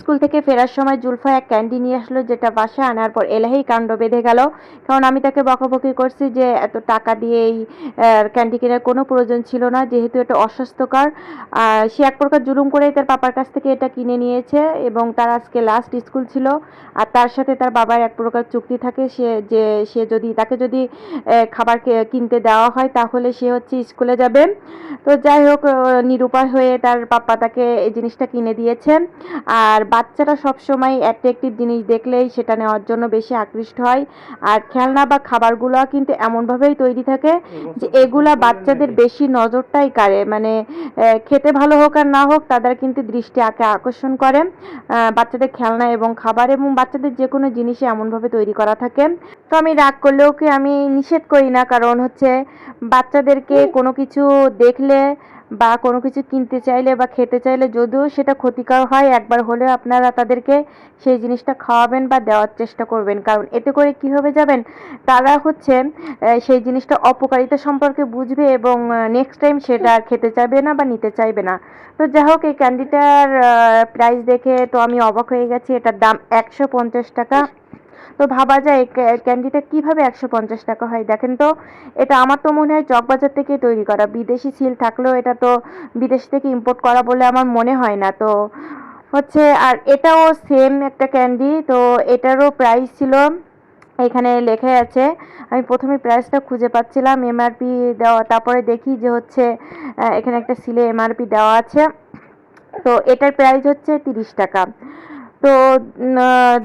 School থেকে ফেরার সময় জুলফা এক ক্যান্ডি নিয়ে আসলো যেটা বাসায় আনার পর এলাহি কাণ্ড বেঁধে গেল। কারণ আমি তাকে বকাবকি করছি যে এত টাকা দিয়ে এই ক্যান্ডি কেনার কোনো প্রয়োজন ছিল না, যেহেতু এটা অস্বাস্থ্যকর। সে এক প্রকার জুলুম করেই তার পাপার কাছ থেকে এটা কিনে নিয়েছে এবং তার আজকে লাস্ট স্কুল ছিল। আর তার সাথে তার বাবার এক প্রকার চুক্তি থাকে, সে যে, সে যদি, তাকে যদি খাবার কিনতে দেওয়া হয় তাহলে সে হচ্ছে স্কুলে যাবে। তো যাই হোক নিরুপায় হয়ে তার পাপা তাকে এই জিনিসটা কিনে দিয়েছে। আর বাচ্চারা সবসময় অ্যাট্রাকটিভ জিনিস দেখলেই সেটা নেওয়ার জন্য বেশি আকৃষ্ট হয়। আর খেলনা বা খাবারগুলো কিন্তু এমনভাবেই তৈরি থাকে যে এগুলা বাচ্চাদের বেশি নজরটাই কাড়ে। মানে খেতে ভালো হোক আর না হোক তাদের কিন্তু দৃষ্টি আঁকে আকর্ষণ করে। বাচ্চাদের খেলনা এবং খাবার এবং বাচ্চাদের যে কোনো জিনিসই এমনভাবে তৈরি করা থাকে। তো আমি রাগ করলেও কি আমি নিষেধ করি না? কারণ হচ্ছে বাচ্চাদেরকে কোনো কিছু দেখলে বা কোনো কিছু কিনতে চাইলে বা খেতে চাইলে যদিও সেটা ক্ষতিকর হয়, একবার হলেও আপনারা তাদেরকে সেই জিনিসটা খাওয়াবেন বা দেওয়ার চেষ্টা করবেন। কারণ এতে করে কি হবে যাবেন? তারা হচ্ছে সেই জিনিসটা অপকারিতা সম্পর্কে বুঝবে এবং নেক্সট টাইম সেটা খেতে চাইবে না বা নিতে চাইবে না। তো যাই হোক, এই ক্যান্ডিটার প্রাইস দেখে তো আমি অবাক হয়ে গেছি। এটার দাম একশো পঞ্চাশ টাকা। তো ভাবা যায় ক্যান্ডিটা কীভাবে একশো পঞ্চাশ টাকা হয়? দেখেন তো, এটা আমার তো মনে হয় চকবাজার থেকে তৈরি করা। বিদেশি সিল থাকলেও এটা তো বিদেশ থেকে ইম্পোর্ট করা বলে আমার মনে হয় না। তো হচ্ছে, আর এটাও সেম একটা ক্যান্ডি। তো এটারও প্রাইস ছিল, এখানে লেখা আছে, আমি প্রথমে প্রাইসটা খুঁজে পাচ্ছিলাম এমআরপি দেওয়া, তারপরে দেখি যে হচ্ছে এখানে একটা সিলে এমআরপি দেওয়া আছে। তো এটার প্রাইস হচ্ছে তিরিশ টাকা। তো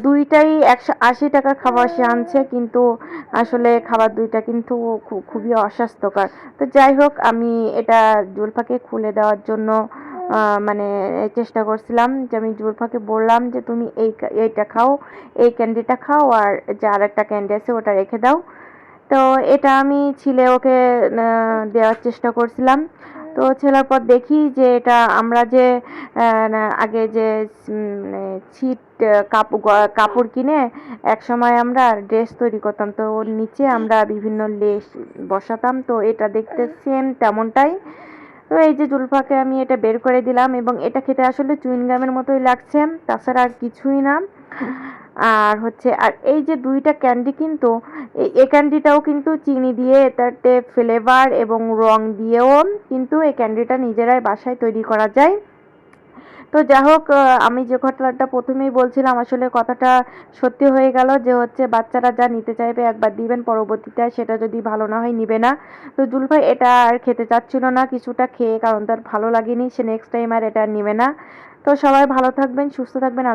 দুইটাই একশো আশি টাকার খাবার সে আনছে, কিন্তু আসলে খাবার দুইটা কিন্তু খুবই অস্বাস্থ্যকর। তো যাই হোক, আমি এটা জুলফাকে খুলে দেওয়ার জন্য মানে চেষ্টা করছিলাম যে আমি জুলফাকে বললাম যে তুমি এই এইটা খাও, এই ক্যান্ডিটা খাও আর যে আর একটা ক্যান্ডি আছে ওটা রেখে দাও। তো এটা আমি ছিলে ওকে দেওয়ার চেষ্টা করছিলাম। তো ছেলার পর দেখি যে এটা আমরা যে আগে যে মানে ছিট কাপড় কাপড় কিনে এক সময় আমরা ড্রেস তৈরি করতাম। তো ওর নিচে আমরা বিভিন্ন লেস বসাতাম। তো এটা দেখতে সেম তেমনটাই। তো এই যে জুলফাকে আমি এটা বের করে দিলাম এবং এটা খেতে আসলে চুইনগামের মতোই লাগছে। তাছাড়া আর কিছুই না। আর হচ্ছে, আর এই যে দুইটা ক্যান্ডি কিন্তু এই- ক্যান্ডিটাও কিন্তু চিনি দিয়ে এটাতে ফ্লেভার এবং রং দিয়েও কিন্তু এই ক্যান্ডিটা নিজেরাই বাসায় তৈরি করা যায়। তো যাই হোক আমি যে ঘটনাটা প্রথমেই বলছিলাম, আসলে কথাটা সত্যি হয়ে গেল যে হচ্ছে, বাচ্চারা যা নিতে চাইবে একবার দিবেন, পরবর্তীতে সেটা যদি ভালো না হয় নিবে না। তো জুলফাই, এটা আর খেতে চাচ্ছিল না, কিছুটা খেয়ে, কারণ তার ভালো লাগেনি, সে নেক্সট টাইম আর এটা নিবে না। তো সবাই ভালো থাকবেন, সুস্থ থাকবেন